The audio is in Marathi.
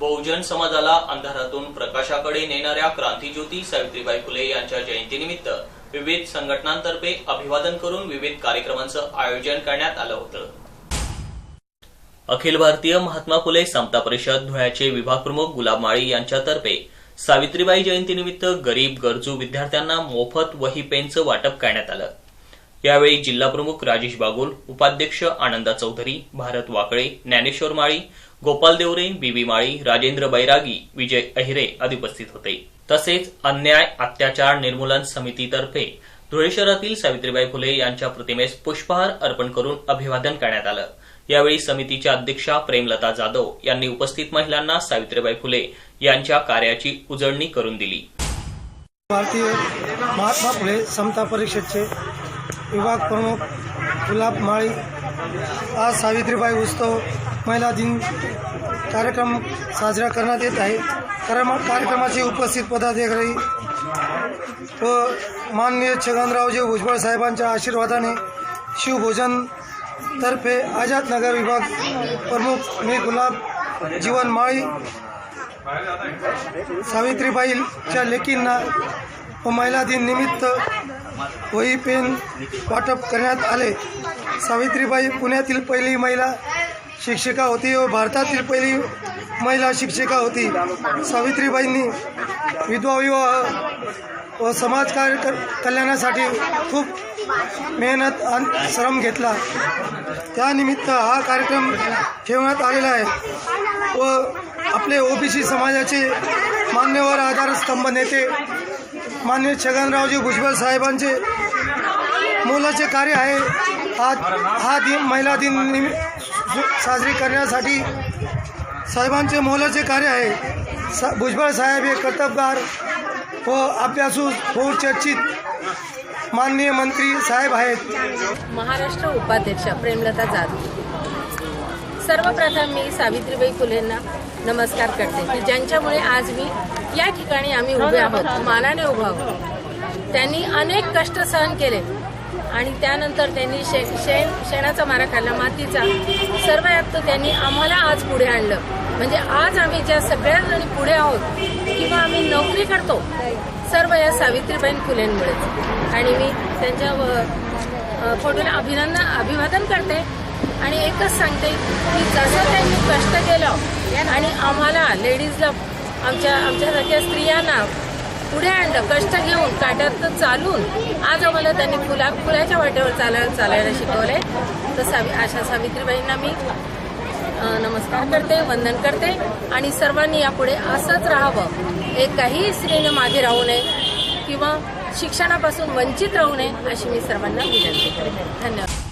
बहुजन समाजाला अंधारातून प्रकाशाकडे नेणाऱ्या क्रांतीज्योती सावित्रीबाई फुले यांच्या जयंतीनिमित्त विविध संघटनांतर्फे अभिवादन करून विविध कार्यक्रमांचं आयोजन करण्यात आलं होतं. अखिल भारतीय महात्मा फुले समता परिषद धुळ्याचे विभाग प्रमुख गुलाब माळी यांच्यातर्फे सावित्रीबाई जयंतीनिमित्त गरीब गरजू विद्यार्थ्यांना मोफत वही पेनचं वाटप करण्यात आलं. यावेळी जिल्हाप्रमुख राजेश बागुल उपाध्यक्ष आनंदा चौधरी भारत वाकळे ज्ञानेश्वर माळी गोपाल देवरे बीबी माळी राजेंद्र बैरागी विजय अहिरे आदी उपस्थित होते. तसेच अन्याय अत्याचार निर्मूलन समितीतर्फे धुळे शहरातील सावित्रीबाई फुले यांच्या प्रतिमेस पुष्पहार अर्पण करून अभिवादन करण्यात आलं. यावेळी समितीच्या अध्यक्षा प्रेमलता जाधव यांनी उपस्थित महिलांना सावित्रीबाई फुले यांच्या कार्याची उजळणी करून दिली. भारतीय महात्मा फुले समता परिषदचे विभाग प्रमुख गुलाब माळी आज सावित्रीबाई उत्सव महिला दिन कार्यक्रम साजरा करण्यात येत आहे. कार्यम कार्यक्रमाचे उपस्थित पदाधिकारी व माननीय छगनरावजी भुजबळ साहेबांच्या आशीर्वादाने शिवभोजन तर्फे आझाद नगर विभाग प्रमुख मी गुलाब जीवन माळी सावित्रीबाईच्या लेकींना व महिला दिन निमित्त वही पेन वाटप करण्यात आले. सावित्रीबाई पुण्यातील पहिली महिला शिक्षिका होती व भारतातील पहिली महिला शिक्षिका होती. सावित्रीबाईंनी विधवा विवाह व समाजकार्य कर- कल्याणासाठी खूप मेहनत आणि श्रम घेतला. त्यानिमित्त हा कार्यक्रम ठेवण्यात आलेला आहे व आपले ओबीसी समाजाचे मान्यवर आधारस्तंभ नेते मान्य छगनरावजी भुजबळ साहेबांचे मोलाचे कार्य आहे. हा हा दिन महिला दिन निमित्त साजरी करण्यासाठी साहेबांचे मोलाचे कार्य आहे. सा भुजबळ साहेब हे कर्तबगार व अभ्यासू बहुचर्चित माननीय मंत्री साहेब आहेत. महाराष्ट्र उपाध्यक्ष प्रेमलता जाधव. सर्वप्रथम मी सावित्रीबाई फुलेंना नमस्कार करते की ज्यांच्यामुळे आज मी या ठिकाणी आम्ही उभे आहोत मानाने उभा आहोत. त्यांनी अनेक कष्ट सहन केले. आणि त्यानंतर त्यांनी शे शेण शेणाचा मारा खाल्ला मातीचा. सर्व यात त्यांनी आम्हाला आज पुढे आणलं. म्हणजे आज आम्ही ज्या सगळ्या जणी पुढे आहोत किंवा आम्ही नोकरी करतो सर्व या सावित्रीबाईन फुलेंमुळे. आणि मी त्यांच्या व- फोटोला अभिनंदन अभिवादन करते. आणि एकच सांगते की जसं त्यांनी कष्ट केलं आणि आम्हाला लेडीजला आमच्या आमच्यासारख्या स्त्रियांना पुढे आणलं. कष्ट घेऊन काट्यात चालून आज आम्हाला त्यांनी फुला फुलाच्या वाटेवर चालायला चालायला शिकवले तर सावि अशा सावित्रीबाईंना मी नमस्कार करते वंदन करते. आणि सर्वांनी यापुढे असंच राहावं. एकही स्त्रीनं मागे राहू नये किंवा शिक्षणापासून वंचित राहू नये अशी मी सर्वांना विनंती करते धन्यवाद.